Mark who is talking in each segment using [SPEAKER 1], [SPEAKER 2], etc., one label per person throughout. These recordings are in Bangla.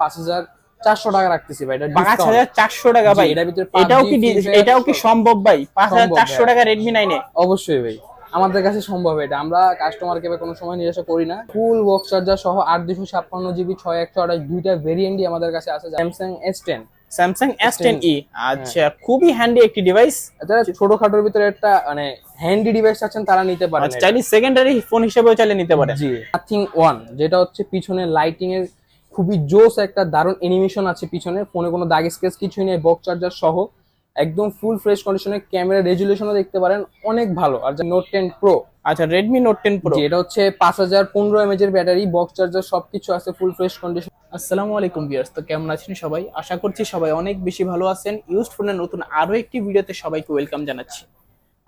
[SPEAKER 1] পাঁচ হাজার চারশো টাকা রাখতেছি ভাই
[SPEAKER 2] পাঁচ হাজার চারশো টাকা ভাই। এটাও কি এটাও কি সম্ভব ভাই? পাঁচ হাজার চারশো। টাকা রেডমি নাইনে
[SPEAKER 1] অবশ্যই ভাই আমাদের কাছে সম্ভব এটা। আমরা কাস্টমারকে কোনো সময় নিরাশা করি না। ফুল বক্স চার্জার সহ আট দুশো ছাপ্পান্ন জিবি ছয় একশো আঠাশ দুইটা ভেরিয়েন্টই আমাদের কাছে আছে Samsung S ten
[SPEAKER 2] Samsung S ten E. আচ্ছা খুবই হ্যান্ডি একটি ডিভাইস
[SPEAKER 1] যারা ছোটখাটোর ভিতরে একটা মানে হ্যান্ডি ডিভাইস আছেন তারা নিতে পারেন
[SPEAKER 2] আচ্ছা চাইলে সেকেন্ডারি ফোন হিসেবেও চাইলে নিতে পারে
[SPEAKER 1] জি। নাথিং ওয়ান যেটা হচ্ছে পিছনে লাইটিং এর খুবই জোস একটা দারুণ অ্যানিমেশন আছে পিছনে। ফোনে কোনো দাগ স্কেচ কিছুই নেই বক্স চার্জার সহ। একদম ফুল ফ্রেশ কন্ডিশনে ক্যামেরা রেজুলেশনও দেখতে পারেন অনেক ভালো। আর যে নোট টেন প্রো
[SPEAKER 2] আচ্ছা রেডমি নোট টেন প্রো
[SPEAKER 1] এটা হচ্ছে পাঁচ হাজার পনেরো এমএচ এর ব্যাটারি বক্স চার্জার সবকিছু আছে ফুল ফ্রেশ কন্ডিশন
[SPEAKER 2] আসসালামু আলাইকুম ভিউয়ার্স তো কেমন আছেন সবাই? আশা করছি সবাই অনেক বেশি ভালো আছেন। ইউজড ফোনের নতুন আরও একটি ভিডিওতে সবাইকে ওয়েলকাম জানাচ্ছি।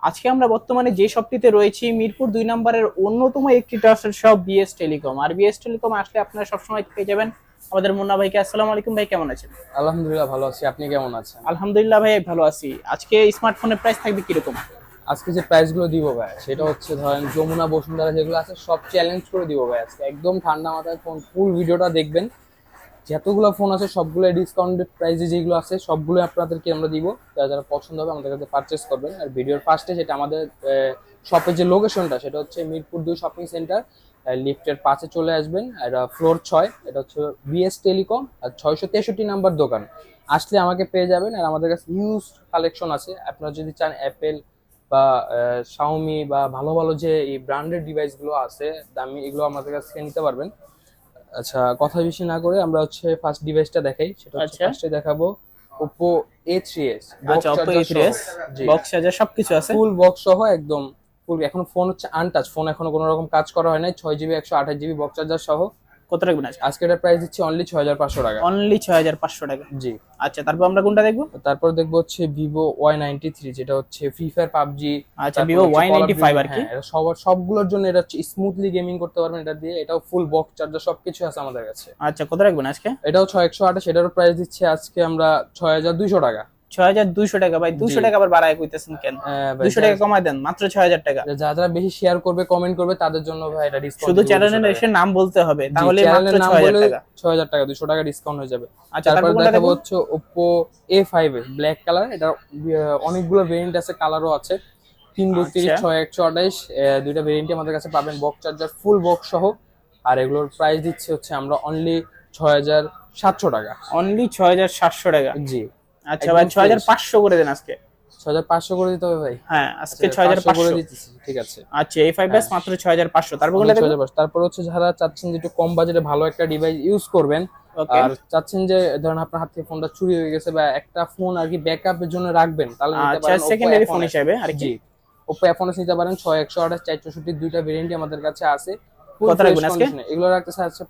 [SPEAKER 2] আজকে আমরা বর্তমানে যে শপটিতে রয়েছি মিরপুর দুই নম্বরের অন্যতম একটি ট্রাস্টেড শপ বিএস টেলিকম আর বিএস টেলিকম আসলে আপনারা সবসময় পেয়ে যাবেন আমাদের মুন্না ভাইকে আসসালামু আলাইকুম ভাই কেমন আছেন?
[SPEAKER 1] আলহামদুলিল্লাহ ভালো আছি। আপনি কেমন আছেন?
[SPEAKER 2] আলহামদুলিল্লাহ ভাই ভালো আছি। আজকে স্মার্টফোনের প্রাইস থাকবে কীরকম?
[SPEAKER 1] আজকে যে প্রাইসগুলো দিব ভাই সেটা হচ্ছে ধরেন যমুনা বসুন্ধরা যেগুলো আছে সব চ্যালেঞ্জ করে দিব ভাই আজকে। একদম ঠান্ডা মাথায় ফোন ফুল ভিডিওটা দেখবেন। যতগুলো ফোন আছে সবগুলো ডিসকাউন্টেড প্রাইসে যেগুলো আছে সবগুলো আপনাদেরকে আমরা দিব। যারা যারা পছন্দ হবে আমাদের কাছে পারচেস করবেন। আর ভিডিওর ফার্স্টে যেটা আমাদের শপের যে লোকেশনটা সেটা হচ্ছে মিরপুর দুই শপিং সেন্টার লিফটের পাশে চলে আসবেন আর ফ্লোর ছয় এটা হচ্ছে বিএস টেলিকম আর ছয়শো তেষট্টি নাম্বার দোকান। আসলে আমাকে পেয়ে যাবেন আর আমাদের কাছে ইউজ কালেকশন আছে। আপনারা যদি চান অ্যাপেল বা শাওমি বা ভালো ভালো যে এই ব্র্যান্ডেড ডিভাইসগুলো আছে দামি এগুলো আমাদের কাছ থেকে নিতে পারবেন। আচ্ছা কথা বেশি না করে আমরা হচ্ছে ফার্স্ট ডিভাইসটা দেখাই সেটা হচ্ছে
[SPEAKER 2] আচ্ছা।
[SPEAKER 1] ফার্স্টে দেখাবো Oppo A3s
[SPEAKER 2] আচ্ছা Oppo A3s বক্স চার্জার সবকিছু আছে?
[SPEAKER 1] ফুল বক্স সহ একদম ফুল এখন ফোন হচ্ছে আনটাচ ফোন এখনও কোনো রকম কাজ করা হয় নাই। ছয় জিবি একশো আঠাশ জিবি বক্স চার্জার সহ।
[SPEAKER 2] কত রাখবেন আজকে?
[SPEAKER 1] আজকে এটার প্রাইস দিচ্ছি অনলি ছয় হাজার পাঁচশো টাকা।
[SPEAKER 2] অনলি ছয় হাজার পাঁচশো টাকা।
[SPEAKER 1] জি।
[SPEAKER 2] আচ্ছা তারপর আমরা কোনটা দেখব?
[SPEAKER 1] তারপর দেখব হচ্ছে ভিভো ওয়াই নাইনটি থ্রি যেটা হচ্ছে ফ্রি ফায়ার পাবজি
[SPEAKER 2] আচ্ছা ভিভো ওয়াই নাইনটি ফাইভ আর কি?
[SPEAKER 1] হ্যাঁ, সবার সবগুলোর জন্য এটা হচ্ছে স্মুথলি গেমিং করতে পারবেন এটা দিয়ে। এটাও ফুল বক্স চার্জার সবকিছু আছে আমাদের কাছে।
[SPEAKER 2] আচ্ছা কত রাখবেন আজকে?
[SPEAKER 1] এটাও ছয় একশো আঠাশ এটারও প্রাইস দিচ্ছে আজকে আমরা ছয় হাজার দুইশো টাকা।
[SPEAKER 2] ছয় হাজার দুইশো টাকা। ভাই দুশো টাকা আবার বাড়ায় কইতেছেন কেন? দুশো টাকা কমায় দেন মাত্র ছয় হাজার টাকা।
[SPEAKER 1] যারা যারা বেশি শেয়ার করবে কমেন্ট করবে তাদের জন্য ভাই এটা ডিসকাউন্ট
[SPEAKER 2] শুধু চ্যানেলের এসে নাম বলতে হবে তাহলে মাত্র ছয় হাজার টাকা।
[SPEAKER 1] ছয় হাজার টাকা দুশো টাকা ডিসকাউন্ট হয়ে যাবে।
[SPEAKER 2] আচ্ছা
[SPEAKER 1] তারপর
[SPEAKER 2] তারপর
[SPEAKER 1] দেখাবো হচ্ছে Oppo A five black colour এটা অনেকগুলো ভেরিয়েন্ট আছে কালারও আছে। তিন বত্রিশ
[SPEAKER 2] আচ্ছা।
[SPEAKER 1] ছয় একশো আঠাইশ দুইটা ভেরিয়েন্টই আমাদের কাছে পাবেন বক্স চার্জার ফুল বক্স সহ। আর এগুলোর প্রাইস দিচ্ছে হচ্ছে আমরা অনলি ছয় হাজার সাতশো টাকা।
[SPEAKER 2] অনলি ছয় হাজার সাতশো টাকা।
[SPEAKER 1] জি।
[SPEAKER 2] আচ্ছা ভাই
[SPEAKER 1] একদম
[SPEAKER 2] ছয় হাজার
[SPEAKER 1] fresh।
[SPEAKER 2] পাঁচশো করে দেন আজকে।
[SPEAKER 1] ছয় হাজার পাঁচশো করে দিতে হবে ভাই।
[SPEAKER 2] হ্যাঁ আজকে
[SPEAKER 1] আচ্ছা,
[SPEAKER 2] ছয় হাজার
[SPEAKER 1] 500 করে দিতেছি ঠিক আছে।
[SPEAKER 2] আচ্ছা এই ফাইভ এস মাত্র ছয় হাজার পাঁচশো। তারপর কোনটা
[SPEAKER 1] ছয়
[SPEAKER 2] দেখব
[SPEAKER 1] হাজার পাঁচশো। তারপর হচ্ছে যারা চাচ্ছেন যে একটু কম বাজেটে ভালো একটা ডিভাইস ইউজ করবেন আর চাচ্ছেন যে ধরেন আপনার হাত থেকে ফোনটা চুরি হয়ে গেছে বা একটা ফোন আর কি ব্যাকআপের জন্য রাখবেন তাহলে নিতে
[SPEAKER 2] আচ্ছা
[SPEAKER 1] পারেন Oppo
[SPEAKER 2] সেকেন্ডারি ফোন হিসেবে আর কি?
[SPEAKER 1] ওপো এফোনস নিতে পারেন ছয় একশো আঠাশ চার চৌষট্টি দুইটা ভেরিয়েন্টই আমাদের কাছে আছে।
[SPEAKER 2] কত রাখবেন আজকে?
[SPEAKER 1] এগুলো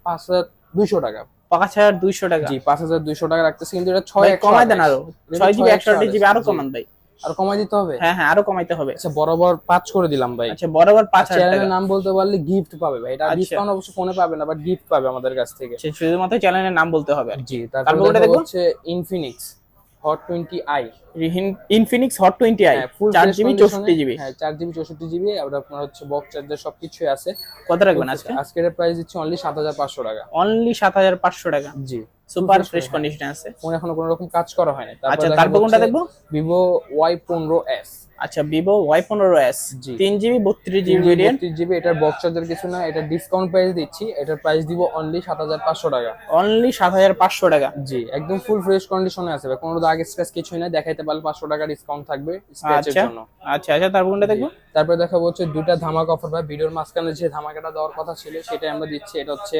[SPEAKER 1] পাঁচ হাজার দুইশো টাকা।
[SPEAKER 2] পাঁচ হাজার দুইশো টাকা।
[SPEAKER 1] জি পাঁচ হাজার দুইশো টাকা রাখতেছে কিন্তু এটা ছয়
[SPEAKER 2] কমাই দেন আরও।
[SPEAKER 1] এটা
[SPEAKER 2] ছয় জিবি একশো আঠাশ জিবি
[SPEAKER 1] আরও
[SPEAKER 2] কমান ভাই।
[SPEAKER 1] আর কমাই দিতে হবে?
[SPEAKER 2] হ্যাঁ হ্যাঁ আরও কমাইতে হবে।
[SPEAKER 1] আচ্ছা বরাবর পাঁচ করে দিলাম ভাই।
[SPEAKER 2] আচ্ছা বরাবর পাঁচ
[SPEAKER 1] চ্যানেলের নাম বলতে পারলে গিফট পাবে ভাই। এটা
[SPEAKER 2] আচ্ছা।
[SPEAKER 1] ডিসকাউন্ট অবশ্য ফোনে পাবে না বাট গিফট পাবে আমাদের কাছ থেকে।
[SPEAKER 2] আচ্ছা, শুধুমাত্র চ্যানেলের নাম বলতে হবে।
[SPEAKER 1] জি
[SPEAKER 2] তারপর?
[SPEAKER 1] হচ্ছে Infinix hot twenty i
[SPEAKER 2] Infinix hot twenty i চার জিবি চৌষট্টি জিবি।
[SPEAKER 1] হ্যাঁ চার জিবি চৌষট্টি জিবি আর আপনার হচ্ছে বক্স চার্জার সবকিছুই আছে।
[SPEAKER 2] কত রাখবেন আজকে?
[SPEAKER 1] আজকের প্রাইস দিচ্ছে অনলি সাত হাজার পাঁচশো টাকা।
[SPEAKER 2] অনলি সাত হাজার পাঁচশো টাকা।
[SPEAKER 1] জি।
[SPEAKER 2] সুপার ফ্রেশ কন্ডিশনে আছে।
[SPEAKER 1] ফোন এখনও কোনো রকম কাজ করা হয়নি।
[SPEAKER 2] আচ্ছা তারপর কোনটা দেখব?
[SPEAKER 1] ভিভো ওয়াই পনেরো এস
[SPEAKER 2] আচ্ছা ভিভো ওয়াই পনেরো এস
[SPEAKER 1] জি।
[SPEAKER 2] তিন জিবি বত্রিশ জিবি ভেরিয়েন্ট
[SPEAKER 1] জিবি এটার বক্স চার্জার কিছু না এটা ডিসকাউন্ট প্রাইস দিচ্ছি এটার প্রাইস দিব অনলি সাত হাজার পাঁচশো টাকা।
[SPEAKER 2] অনলি সাত হাজার পাঁচশো টাকা।
[SPEAKER 1] জি একদম ফুল ফ্রেশ কন্ডিশনে আছে। কোনো দাগ স্ক্র্যাচ কিছুই না দেখাইতে পারলে পাঁচশো টাকা ডিসকাউন্ট থাকবে স্ক্র্যাচের
[SPEAKER 2] আচ্ছা
[SPEAKER 1] জন্য।
[SPEAKER 2] আচ্ছা আচ্ছা তারপর কোনটা দেখব?
[SPEAKER 1] তারপরে দেখাবো হচ্ছে দুটা ধামাকা অফার ভাই ভিডিওর মাঝখানে যে ধামাকাটা দেওয়ার কথা ছিল সেটাই আমরা দিচ্ছি এটা হচ্ছে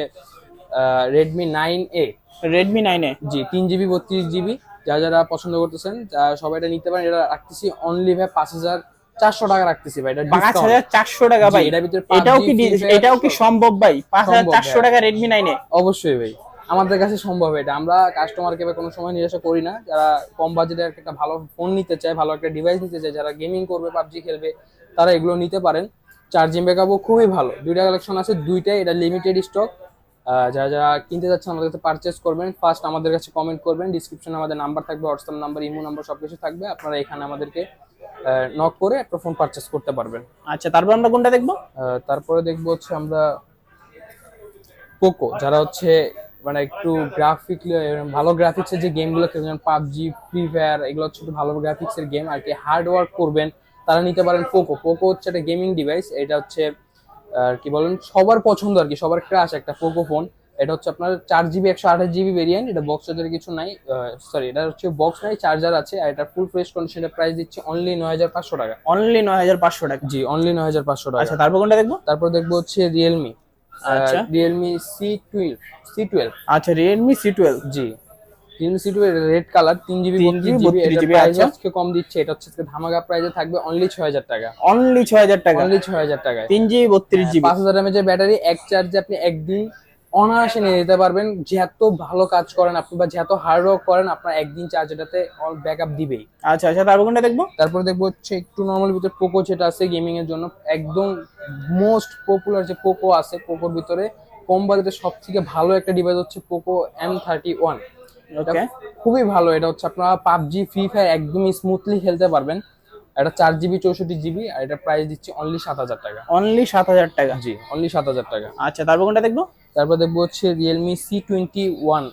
[SPEAKER 1] Redmi nine A
[SPEAKER 2] Redmi nine A
[SPEAKER 1] জি তিন জিবি বত্রিশ জিবি যারা যারা পছন্দ করতেছেন সবাই এটা নিতে পারেন। এটা রাখতেছি অনলি ভাই পাঁচ হাজার চারশো টাকা রাখতেছি ভাই। এটা
[SPEAKER 2] পাঁচ হাজার চারশো টাকা ভাই।
[SPEAKER 1] এটার ভিতরে
[SPEAKER 2] এটাও কি
[SPEAKER 1] 5G,
[SPEAKER 2] ডি-
[SPEAKER 1] Free Fire
[SPEAKER 2] এটাও কি সম্ভব ভাই? পাঁচ হাজার চারশো। টাকা রেডমি নাইন এ
[SPEAKER 1] অবশ্যই ভাই। আমাদের কাছে সম্ভব এটা। আমরা কাস্টমারকে কোনো সময় নিরাশা করি না। যারা কম বাজেটের একটা ভালো ফোন নিতে চায় ভালো একটা ডিভাইস নিতে চায় যারা গেমিং করবে পাবজি খেলবে তারা এগুলো নিতে পারেন। চার্জিং ব্যাকআপও খুবই ভালো। দুইটা কালেকশন আছে দুইটাই এটা লিমিটেড স্টক যারা যারা কিনতে যাচ্ছেন আমাদের কাছে পারচেস করবেন ফার্স্ট আমাদের কাছে কমেন্ট করবেন ডিসক্রিপশনে আমাদের নাম্বার থাকবে হোয়াটসঅ্যাপ নাম্বার ইমো নাম্বার সব কিছু থাকবে আপনারা এখানে আমাদেরকে নক করে একটা ফোন পারচেস করতে পারবেন।
[SPEAKER 2] আচ্ছা তারপর আমরা কোনটা দেখব?
[SPEAKER 1] তারপরে দেখব হচ্ছে আমরা পোকো যারা হচ্ছে মানে একটু গ্রাফিক ভালো গ্রাফিক্সের যে গেমগুলো যেমন পাবজি ফ্রি ফায়ার এগুলো হচ্ছে একটু ভালো গ্রাফিক্সের গেম আর কি হার্ড ওয়ার্ক করবেন তারা নিতে পারেন পোকো পোকো হচ্ছে একটা গেমিং ডিভাইস এটা হচ্ছে আর কি বলেন সবার পছন্দ আর কি সবার ক্রাশ একটা পোকো ফোন এটা হচ্ছে আপনার চার জিবি একশো আঠাশ জিবি ভেরিয়েন্ট এটা বক্স চার্জার কিছু নাই সরি এটা হচ্ছে বক্স নাই চার্জার আছে আর এটা ফুল ফ্রেশ কন্ডিশনের প্রাইস দিচ্ছে অনলি নয় হাজার পাঁচশো টাকা।
[SPEAKER 2] অনলি নয় হাজার পাঁচশো টাকা?
[SPEAKER 1] জি অনলি নয় হাজার পাঁচশো টাকা।
[SPEAKER 2] আচ্ছা তারপর কোনটা দেখব?
[SPEAKER 1] তারপর দেখব হচ্ছে রিয়েলমি
[SPEAKER 2] আচ্ছা।
[SPEAKER 1] Realme C twelve C twelve
[SPEAKER 2] আচ্ছা রিয়েলমি সি টুয়েলভ
[SPEAKER 1] জি। Realme C twelve red colour তিন জিবি বত্রিশ জিবি
[SPEAKER 2] 32 GB,
[SPEAKER 1] প্রাইস
[SPEAKER 2] আচ্ছা।
[SPEAKER 1] আজকে কম দিচ্ছে এটা হচ্ছে ধামাকা প্রাইসে থাকবে অনলি ছয় হাজার টাকা।
[SPEAKER 2] অনলি ছয় হাজার টাকা।
[SPEAKER 1] অনলি ছয় হাজার টাকায়।
[SPEAKER 2] তিন জিবি বত্রিশ জিবি
[SPEAKER 1] পাঁচ হাজার এমএচ ব্যাটারি এক চার্জে আপনি একদিন অনায়াসে নিয়ে যেতে পারবেন। যত ভালো কাজ করেন আপনি বা যত হার্ড ওয়ার্ক করেন আপনার একদিন চার্জ এটাতে ব্যাকআপ দিবেই।
[SPEAKER 2] আচ্ছা আচ্ছা তারপর কোনটা দেখব?
[SPEAKER 1] তারপরে দেখব হচ্ছে একটু নর্মাল ভিতরে পোকো যেটা আছে গেমিং এর জন্য। একদম মোস্ট পপুলার যে পোকো আছে পোকোর ভিতরে কম বাজেটে সব থেকে ভালো একটা ডিভাইস হচ্ছে Poco M thirty one
[SPEAKER 2] okay
[SPEAKER 1] খুবই ভালো এটা হচ্ছে আপনারা পাবজি ফ্রি ফায়ার একদমই স্মুথলি খেলতে পারবেন। এটা চার জিবি চৌষট্টি জিবি আর এটা প্রাইস দিচ্ছে অনলি সাত হাজার টাকা।
[SPEAKER 2] অনলি সাত হাজার টাকা?
[SPEAKER 1] জি অনলি সাত হাজার টাকা।
[SPEAKER 2] আচ্ছা তারপর কোনটা দেখব?
[SPEAKER 1] তারপর দেখব হচ্ছে রিয়েলমি সি টোয়েন্টি ওয়ান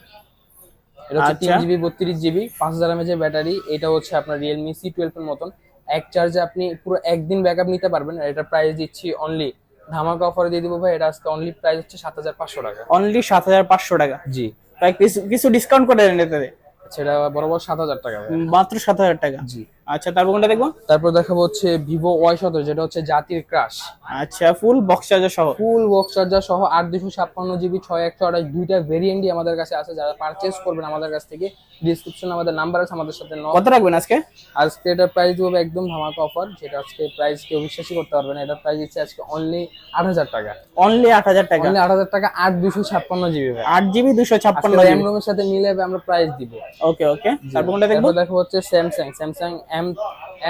[SPEAKER 1] এটা হচ্ছে তিন
[SPEAKER 2] আচ্ছা।
[SPEAKER 1] জিবি বত্রিশ জিবি পাঁচ হাজার এমএচ ব্যাটারি এটা হচ্ছে আপনার রিয়েলমি সি টুয়েলভ এর মতন। এক চার্জে আপনি পুরো একদিন ব্যাকআপ নিতে পারবেন আর এটা প্রাইস দিচ্ছি অনলি ধামাকা অফারে দিয়ে দিব ভাই এটা আজকে অনলি প্রাইস হচ্ছে সাত হাজার পাঁচশো টাকা।
[SPEAKER 2] অনলি সাত হাজার পাঁচশো টাকা?
[SPEAKER 1] জি।
[SPEAKER 2] কিছু কিছু ডিসকাউন্ট করে দেন এটাতে।
[SPEAKER 1] সেটা বরাবর সাত হাজার টাকা।
[SPEAKER 2] মাত্র সাত হাজার টাকা।
[SPEAKER 1] জি।
[SPEAKER 2] আচ্ছা তারপর কোনটা দেখব?
[SPEAKER 1] তারপর দেখাবো হচ্ছে ভিভো ওয়াই সতেরো যেটা হচ্ছে জাতির ক্রাশ
[SPEAKER 2] আচ্ছা ফুল বক্স চার্জার সহ।
[SPEAKER 1] ফুল বক্স চার্জার সহ আট দুশো ছাপ্পান্ন জিবি ছয় একশো আঠাশ দুইটা ভেরিয়েন্টই আমাদের কাছে আছে যারা পারচেস করবেন আমাদের কাছ থেকে। ডিসক্রিপশনে আমাদের নাম্বার আছে আমাদের সাথে
[SPEAKER 2] কত রাখবেন আজকে?
[SPEAKER 1] আজকে এটার প্রাইস একদম ধামাকা অফার যেটা আজকে প্রাইস কেউ বিশ্বাসই করতে পারবে না। এটার প্রাইস দিচ্ছে আজকে অনলি আট হাজার টাকা।
[SPEAKER 2] অনলি আট হাজার টাকা?
[SPEAKER 1] অনলি আট হাজার টাকা আট দুশো ছাপ্পান্ন জিবি
[SPEAKER 2] আট জিবি দুশো ছাপ্পান্ন
[SPEAKER 1] রোমের সাথে মিলে আমরা প্রাইস দিব।
[SPEAKER 2] ওকে ওকে তারপর কোনটা দেখব?
[SPEAKER 1] দেখো হচ্ছে Samsung Samsung M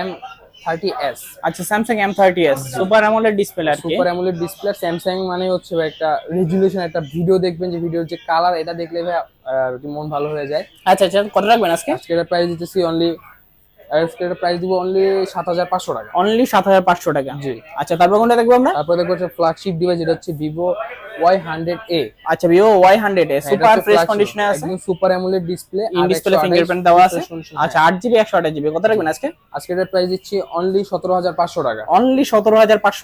[SPEAKER 1] M thirty S
[SPEAKER 2] আচ্ছা Samsung M thirty S super AMOLED display আর
[SPEAKER 1] সুপার অ্যামোলেড ডিসপ্লে স্যামসাং মানে হচ্ছে ভাই একটা রেজুলেশন একটা ভিডিও দেখবেন যে ভিডিওর যে কালার এটা দেখলে ভাই মন ভালো হয়ে যায়।
[SPEAKER 2] আচ্ছা আচ্ছা কত রাখবেন আজকে?
[SPEAKER 1] আজকে এটা প্রাইস দিতেছি অনলি আজকে এটা প্রাইস দিব অনলি সাত হাজার পাঁচশো টাকা।
[SPEAKER 2] অনলি সাত হাজার পাঁচশো টাকা।
[SPEAKER 1] জি।
[SPEAKER 2] আচ্ছা তারপর কোনটা দেখব আমরা?
[SPEAKER 1] তারপর দেখব হচ্ছে ফ্ল্যাগশিপ ডিভাইস যেটা হচ্ছে ভিভো ওয়াই হান্ড্রেড এ
[SPEAKER 2] আচ্ছা Vivo Y hundred A super fresh কন্ডিশনে আছে?
[SPEAKER 1] একদম super AMOLED display
[SPEAKER 2] in display fingerprint দেওয়া আছে? আচ্ছা আট জিবি একশো আঠাশ জিবি কত রাখবেন আজকে?
[SPEAKER 1] আজকে প্রাইস দিচ্ছি অনলি সতেরো হাজার পাঁচশো টাকা।
[SPEAKER 2] অনলি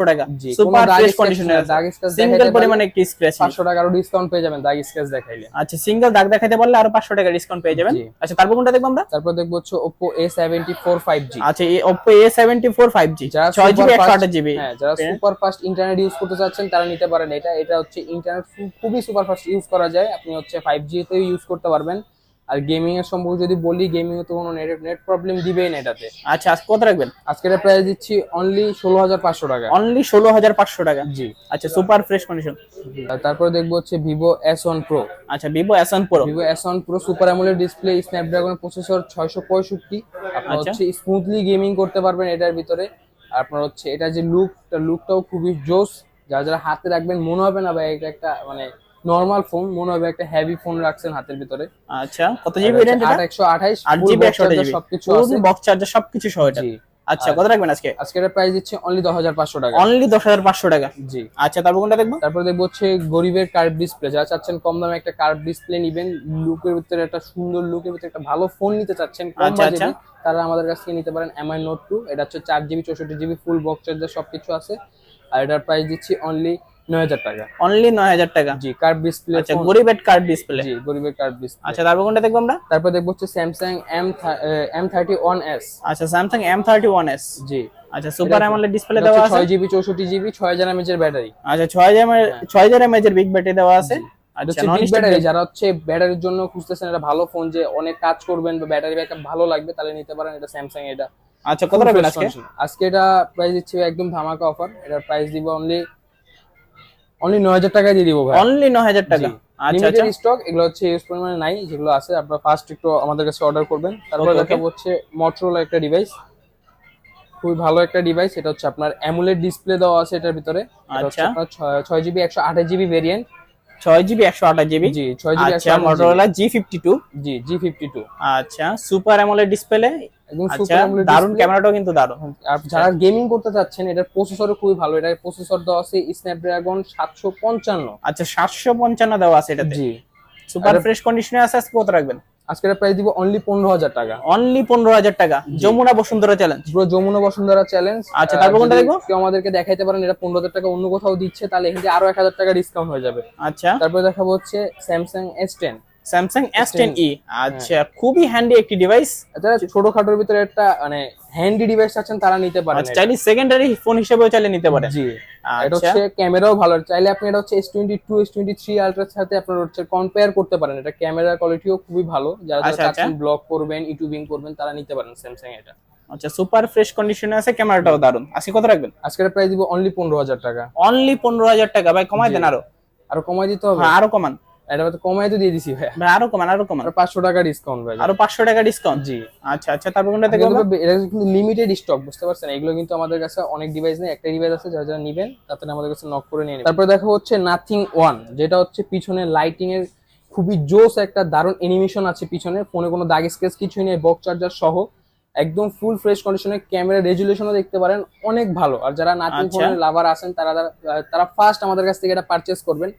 [SPEAKER 2] টাকা। সুপার ফ্রেশ কন্ডিশনে আছে।
[SPEAKER 1] দাগ
[SPEAKER 2] সিঙ্গেল পরিমাণে একটি স্ক্র্যাচ
[SPEAKER 1] ডিসকাউন্ট পেয়ে যাবেন দাগ স্কেচ দেখাইলে।
[SPEAKER 2] আচ্ছা সিঙ্গেল দাগ দেখাতে পারলে আরও পাঁচশো টাকা ডিসকাউন্ট পেয়ে যাবেন। আচ্ছা তারপর কোনটা দেখব আমরা?
[SPEAKER 1] তারপর দেখব হচ্ছে Oppo A seventy four five G
[SPEAKER 2] আচ্ছা এই Oppo A74 5G
[SPEAKER 1] যারা
[SPEAKER 2] ছয় জিবি
[SPEAKER 1] super
[SPEAKER 2] একশো
[SPEAKER 1] fast-
[SPEAKER 2] আঠাশ জিবি
[SPEAKER 1] হ্যাঁ যারা সুপার ফাস্ট ইন্টারনেট ইউজ করতে চাচ্ছেন তারা নিতে পারেন। এটা এটা হচ্ছে ইন্টারনেট খুবই সুপারফাস্ট ইউজ করা যায়। আপনি হচ্ছে ফাইভ জিতেও ইউজ করতে পারবেন। আর গেমিং এর সম্পর্কে যদি বলি গেমিং এ তো কোনো নেট নেট প্রবলেম দিবেই না এটাতে।
[SPEAKER 2] আচ্ছা আজকে কত রাখবেন?
[SPEAKER 1] আজকে এটা প্রাইস দিচ্ছি অনলি ষোলো হাজার পাঁচশো টাকা।
[SPEAKER 2] অনলি ষোলো হাজার পাঁচশো টাকা?
[SPEAKER 1] জি।
[SPEAKER 2] আচ্ছা সুপার ফ্রেশ কন্ডিশন
[SPEAKER 1] আর তারপরে দেখব হচ্ছে ভিভো এস ওয়ান প্রো
[SPEAKER 2] আচ্ছা Vivo S one pro
[SPEAKER 1] Vivo S one pro super AMOLED display Snapdragon processor ছয়শো পঁয়ষট্টি। আপনার
[SPEAKER 2] আচ্ছা।
[SPEAKER 1] হচ্ছে স্মুথলি গেমিং করতে পারবেন এটার ভিতরে। আর আপনার হচ্ছে এটা যে লুক লুকটাও খুবই জোস। যারা যারা হাতে রাখবেন মনে হবে না ভাই এটা একটা মানে নরমাল ফোন মনে হবে একটা হেভি ফোন রাখছেন হাতের ভিতরে।
[SPEAKER 2] আচ্ছা কত জিবি এটা
[SPEAKER 1] একশো আঠাইশ
[SPEAKER 2] আট জিবি একশো আঠাশ জিবি
[SPEAKER 1] সবকিছু আছে।
[SPEAKER 2] বক্স চার্জার সবকিছু সহ এটা। আচ্ছা কত রাখবেন আজকে?
[SPEAKER 1] আজকে এটা প্রাইস দিচ্ছে অনলি দশ হাজার পাঁচশো টাকা।
[SPEAKER 2] অনলি দশ হাজার পাঁচশো টাকা।
[SPEAKER 1] জি।
[SPEAKER 2] আচ্ছা তারপর কোনটা দেখব?
[SPEAKER 1] তারপর দেখব হচ্ছে গরিবের কার্ভ ডিসপ্লে যারা চাচ্ছেন কম দামে একটা কার্ভ ডিসপ্লে নিবেন লুকের ভিতরে একটা সুন্দর লুকের ভিতরে একটা ভালো ফোন নিতে চাচ্ছেন কম
[SPEAKER 2] আচ্ছা,
[SPEAKER 1] বাজেটে
[SPEAKER 2] আচ্ছা।
[SPEAKER 1] তারা আমাদের কাছ থেকে নিতে পারেন এমআই নোট টু এটা হচ্ছে চার জিবি চৌষট্টি জিবি ফুল বক্স চার্জার সবকিছু আছে। আর এটার প্রাইস দিচ্ছি অনলি নয় হাজার টাকা।
[SPEAKER 2] অনলি নয় হাজার টাকা?
[SPEAKER 1] জি কার্ভ ডিসপ্লে
[SPEAKER 2] আচ্ছা কার্ড ডিসপ্লে
[SPEAKER 1] জি গরিবের কার্ভ ডিসপ্লে
[SPEAKER 2] আচ্ছা তারপর কোনটা দেখব আমরা?
[SPEAKER 1] তারপর দেখব হচ্ছে Samsung M M thirty one S
[SPEAKER 2] আচ্ছা Samsung M thirty one S
[SPEAKER 1] জি।
[SPEAKER 2] আচ্ছা সুপার অ্যামোলেড ডিসপ্লে দেওয়া আছে?
[SPEAKER 1] জিবি চৌষট্টি জিবি এর ব্যাটারি
[SPEAKER 2] আচ্ছা এর বিগ ব্যাটারি দেওয়া আছে। আচ্ছা
[SPEAKER 1] হচ্ছে বিগ ব্যাটারি যারা হচ্ছে ব্যাটারির জন্য খুঁজতেছেন এটা ভালো ফোন যে অনেক কাজ করবেন বা ব্যাটারি ব্যাকআপ ভালো লাগবে তাহলে নিতে পারেন এটা স্যামসাং এটা।
[SPEAKER 2] আচ্ছা কত রাখবেন আজকে?
[SPEAKER 1] আজকে এটা প্রাইস দিচ্ছি একদম ধামাকা অফার এটার প্রাইস দিব অনলি অনলি নয় হাজার টাকায় দিয়ে দিব ভাই।
[SPEAKER 2] অনলি নয় হাজার টাকা? আচ্ছা আচ্ছা।
[SPEAKER 1] স্টক এগুলো হচ্ছে ইউজ পরিমাণে নাই যেগুলো আছে আপনারা ফার্স্ট একটু আমাদের কাছে অর্ডার করবেন। তারপরে
[SPEAKER 2] okay.
[SPEAKER 1] হচ্ছে মটরোলা একটা ডিভাইস খুবই ভালো একটা ডিভাইস এটা হচ্ছে আপনার অ্যামুলেট ডিসপ্লে দেওয়া আছে এটার ভিতরে।
[SPEAKER 2] আচ্ছা।
[SPEAKER 1] আপনার ছয়- ছয় জিবি একশো আঠাশ জিবি ভেরিয়েন্ট
[SPEAKER 2] ছয় জিবি একশো আঠাশ জিবি
[SPEAKER 1] জি ছয় জিবি একশো
[SPEAKER 2] আচ্ছা Motorola G fifty two
[SPEAKER 1] G G fifty two
[SPEAKER 2] আচ্ছা সুপার অ্যামোলেড ডিসপ্লে
[SPEAKER 1] একদম
[SPEAKER 2] আচ্ছা
[SPEAKER 1] সুপার অ্যামোলেড
[SPEAKER 2] দারুণ ক্যামেরাটাও কিন্তু দারুণ
[SPEAKER 1] আর যারা গেমিং করতে চাচ্ছেন এটার প্রসেসরও খুবই ভালো। এটার প্রসেসর দেওয়া আছে স্ন্যাপড্রাগন সাতশো পঞ্চান্ন।
[SPEAKER 2] আচ্ছা সাতশো পঞ্চান্ন দেওয়া আছে এটাতে?
[SPEAKER 1] জি।
[SPEAKER 2] সুপার ফ্রেশ কন্ডিশনে আছে আজকে কত রাখবেন?
[SPEAKER 1] আজকের প্রাইস দিব অনলি পনেরো হাজার টাকা।
[SPEAKER 2] অনলি পনেরো হাজার টাকা। যমুনা বসুন্ধরা চ্যালেঞ্জ
[SPEAKER 1] পুরো যমুনা বসুন্ধরা চ্যালেঞ্জ
[SPEAKER 2] আচ্ছা, তারপর কোনটা দেখব?
[SPEAKER 1] কেউ আমাদেরকে দেখাইতে পারেন এটা পনেরো হাজার টাকা অন্য কোথাও দিচ্ছে তাহলে এখান আরও এক হাজার টাকা ডিসকাউন্ট হয়ে যাবে।
[SPEAKER 2] আচ্ছা।
[SPEAKER 1] তারপরে দেখাবো হচ্ছে Samsung S ten
[SPEAKER 2] Samsung S ten E. আচ্ছা খুবই হ্যান্ডি একটি ডিভাইস
[SPEAKER 1] যারা ছোটখাটোর ভিতরে একটা মানে হ্যান্ডি ডিভাইস আছেন তারা নিতে পারেন
[SPEAKER 2] আচ্ছা চাইলে সেকেন্ডারি ফোন হিসেবেও চাইলে নিতে পারেন।
[SPEAKER 1] জি এটা
[SPEAKER 2] আচ্ছা।
[SPEAKER 1] হচ্ছে ক্যামেরাও ভালো। চাইলে আপনি এটা হচ্ছে S twenty two S twenty three আলট্রার সাথে আপনার হচ্ছে কম্পেয়ার করতে পারেন। এটা ক্যামেরা কোয়ালিটিও খুবই ভালো। যারা যারা
[SPEAKER 2] আচ্ছা,
[SPEAKER 1] চাচ্ছেন ব্লগ করবেন ইউটিউবিং করবেন তারা নিতে পারেন স্যামসাং এটা।
[SPEAKER 2] আচ্ছা সুপার ফ্রেশ কন্ডিশনে আছে ক্যামেরাটাও দারুণ আজকে কত রাখবেন?
[SPEAKER 1] আজকের প্রাইস দিব অনলি পনেরো হাজার টাকা।
[SPEAKER 2] অনলি পনেরো হাজার টাকা। ভাই কমাই দেন আরও।
[SPEAKER 1] আরও কমাই দিতে হবে?
[SPEAKER 2] হ্যাঁ আরও কমান।
[SPEAKER 1] এটা তো কমাই তো দিয়ে দিছি ভাই
[SPEAKER 2] ভাই আরও কমান আরও কমান।
[SPEAKER 1] আর পাঁচশো টাকা ডিসকাউন্ট ভাই
[SPEAKER 2] আরও পাঁচশো টাকা ডিসকাউন্ট
[SPEAKER 1] জি।
[SPEAKER 2] আচ্ছা আচ্ছা তারপর কোনটা দেখব
[SPEAKER 1] এটা কিন্তু লিমিটেড স্টক বুঝতে পারছেন? এগুলো কিন্তু আমাদের কাছে অনেক ডিভাইস নেই একটা ডিভাইস আছে যারা যারা নিবেন তাতে আমাদের কাছে নক করে নিয়ে নেবেন। তারপরে দেখা হচ্ছে নাথিং ওয়ান যেটা হচ্ছে পিছনে লাইটিং এর খুবই জোস একটা দারুণ অ্যানিমেশন আছে পিছনে। ফোনে কোনো দাগ স্কেচ কিছুই নেই বক্স চার্জার সহ। একদম ফুল ফ্রেশ কন্ডিশনে ক্যামেরা রেজুলেশনও দেখতে পারেন অনেক ভালো। আর যারা নাথিং। ফোনের লাভার আছেন তারা তারা ফার্স্ট আমাদের কাছ থেকে এটা পারচেস করবেন।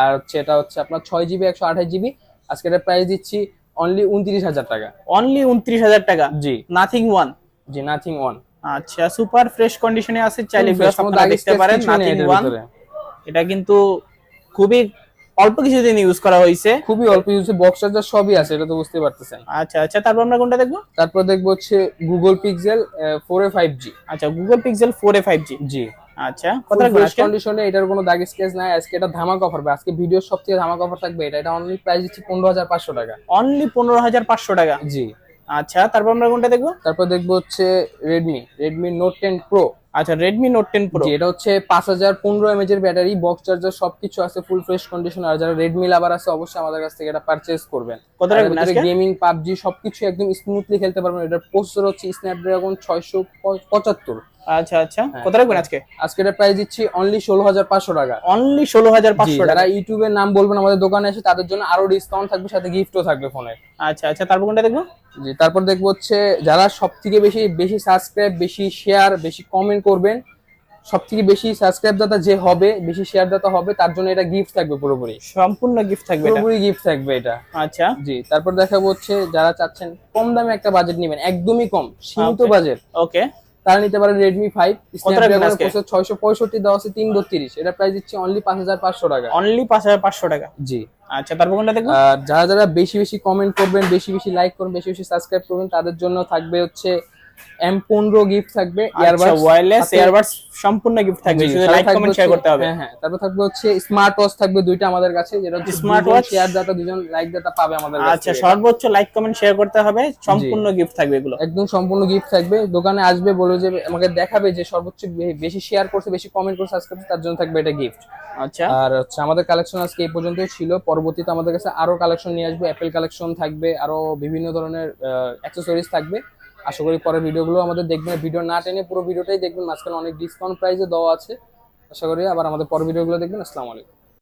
[SPEAKER 1] আর হচ্ছে এটা হচ্ছে আপনার ছয় জিবি একশো আঠাশ জিবি আজকে এটা প্রাইস দিচ্ছি অনলি উনত্রিশ হাজার টাকা।
[SPEAKER 2] অনলি উনত্রিশ হাজার টাকা?
[SPEAKER 1] জি।
[SPEAKER 2] নাথিং ওয়ান
[SPEAKER 1] জি নাথিং ওয়ান
[SPEAKER 2] আচ্ছা সুপার ফ্রেশ কন্ডিশনে আছে চাইলে আপনারা দেখতে পারেন নাথিং ওয়ান এটা কিন্তু খুবই অল্প কিছুদিন ইউজ করা হয়েছে।
[SPEAKER 1] খুবই অল্প ইউজে বক্স চার্জার সবই আছে এটা তো বুঝতে পারতেছেন।
[SPEAKER 2] আচ্ছা আচ্ছা তারপর আমরা কোনটা দেখব?
[SPEAKER 1] তারপর দেখব হচ্ছে Google Pixel four A five G
[SPEAKER 2] আচ্ছা Google Pixel four A five G
[SPEAKER 1] জি।
[SPEAKER 2] আচ্ছা কত
[SPEAKER 1] কন্ডিশনে এটার কোনো দাগ স্কেচ নাই আজকে এটা ধামাক অফার আজকে ধামাক অফার থাকবে এটা এটা অনলি প্রাইস দিচ্ছি টাকা।
[SPEAKER 2] অনলি পনেরো হাজার পাঁচশো টাকা?
[SPEAKER 1] জি।
[SPEAKER 2] আচ্ছা তারপর আমরা কোনটা দেখব?
[SPEAKER 1] তারপর দেখব হচ্ছে
[SPEAKER 2] আচ্ছা
[SPEAKER 1] এটা হচ্ছে পাঁচ হাজার পনেরো এমএচ এর ব্যাটারি বক্স চার্জার সবকিছু আছে ফুল ফ্রেশ কন্ডিশন আর যারা লাভার আছে অবশ্যই আমাদের কাছ থেকে এটা পারচেজ করবেন।
[SPEAKER 2] কত রাখবেন আজকে?
[SPEAKER 1] গেমিং পাবজি সবকিছু একদম স্মুথলি খেলতে পারবেন। এটার প্রসেসর হচ্ছে স্ন্যাপড্রাগন ছয়শো পঁচাত্তর।
[SPEAKER 2] আচ্ছা আচ্ছা।
[SPEAKER 1] হ্যাঁ।
[SPEAKER 2] কত রাখবেন আজকে?
[SPEAKER 1] আজকে এটা প্রাইস দিচ্ছি অনলি ষোলো হাজার পাঁচশো টাকা।
[SPEAKER 2] অনলি ষোলো হাজার পাঁচশো টাকা।
[SPEAKER 1] যারা ইউটিউবের নাম বলবেন আমাদের দোকানে এসে তাদের জন্য আরও ডিসকাউন্ট থাকবে সাথে গিফটও থাকবে ফোনে
[SPEAKER 2] আচ্ছা আচ্ছা। তারপর কোনটা দেখব?
[SPEAKER 1] জি তারপর দেখব হচ্ছে যারা সব থেকে বেশি বেশি সাবস্ক্রাইব বেশি শেয়ার বেশি কমেন্ট করবেন সব থেকে বেশি সাবস্ক্রাইব দাতা যে হবে বেশি শেয়ার দাতা হবে তার জন্য এটা গিফট থাকবে পুরোপুরি।
[SPEAKER 2] সম্পূর্ণ গিফট থাকবে এটা?
[SPEAKER 1] পুরোপুরি গিফট থাকবে এটা।
[SPEAKER 2] আচ্ছা।
[SPEAKER 1] জি তারপর দেখাবো হচ্ছে যারা চাচ্ছেন কম দামে একটা বাজেট নেবেন একদমই কম সীমিত বাজেট
[SPEAKER 2] ওকে
[SPEAKER 1] তারা নিতে পারেন রেডমি ফাইভ? ছয়শো পঁয়ষট্টি দেওয়া আছে তিন বত্রিশ। এটা প্রাইস দিচ্ছে অনলি পাঁচ হাজার পাঁচশো টাকা।
[SPEAKER 2] অনলি পাঁচ হাজার পাঁচশো টাকা?
[SPEAKER 1] জি।
[SPEAKER 2] আচ্ছা তারপর কোনটা দেখব
[SPEAKER 1] আর যারা যারা বেশি বেশি কমেন্ট করবেন বেশি বেশি লাইক করবেন বেশি বেশি সাবস্ক্রাইব করবেন তাদের জন্য থাকবে হচ্ছে এম পনেরো গিফট থাকবে
[SPEAKER 2] আচ্ছা ওয়্যারলেস ইয়ারবাডস সম্পূর্ণ গিফট থাকবে শুধু লাইক কমেন্ট শেয়ার করতে হবে।
[SPEAKER 1] হ্যাঁ হ্যাঁ তারপর থাকবে হচ্ছে স্মার্ট ওয়াচ থাকবে দুইটা আমাদের কাছে যেটা স্মার্ট ওয়াচ শেয়ার দাতা দুজন লাইক দাতা পাবে আমাদের কাছ
[SPEAKER 2] আচ্ছা সর্বোচ্চ লাইক কমেন্ট শেয়ার করতে হবে সম্পূর্ণ গিফট থাকবে এগুলো।
[SPEAKER 1] একদম সম্পূর্ণ গিফট থাকবে। দোকানে আসবে বলে যে আমাকে দেখাবে যে সর্বোচ্চ বেশি শেয়ার করছে বেশি কমেন্ট করছে সাবস্ক্রাইব তার জন্য থাকবে এটা গিফট
[SPEAKER 2] আচ্ছা।
[SPEAKER 1] আর হচ্ছে আমাদের কালেকশন আজকে এই পর্যন্তই ছিল। পরবর্তীতে আমাদের কাছে আরও কালেকশন নিয়ে আসবে অ্যাপেল কালেকশন থাকবে আরও বিভিন্ন ধরনের অ্যাক্সেসরিজ থাকবে। আশা করি পরের ভিডিওগুলো আমাদের দেখবেন। ভিডিও না টেনে পুরো ভিডিওটাই দেখবেন। মাঝখানে অনেক ডিসকাউন্ট প্রাইসে দেওয়া আছে। আশা করি আবার আমাদের পরের ভিডিওগুলো দেখবেন। আসসালামু আলাইকুম।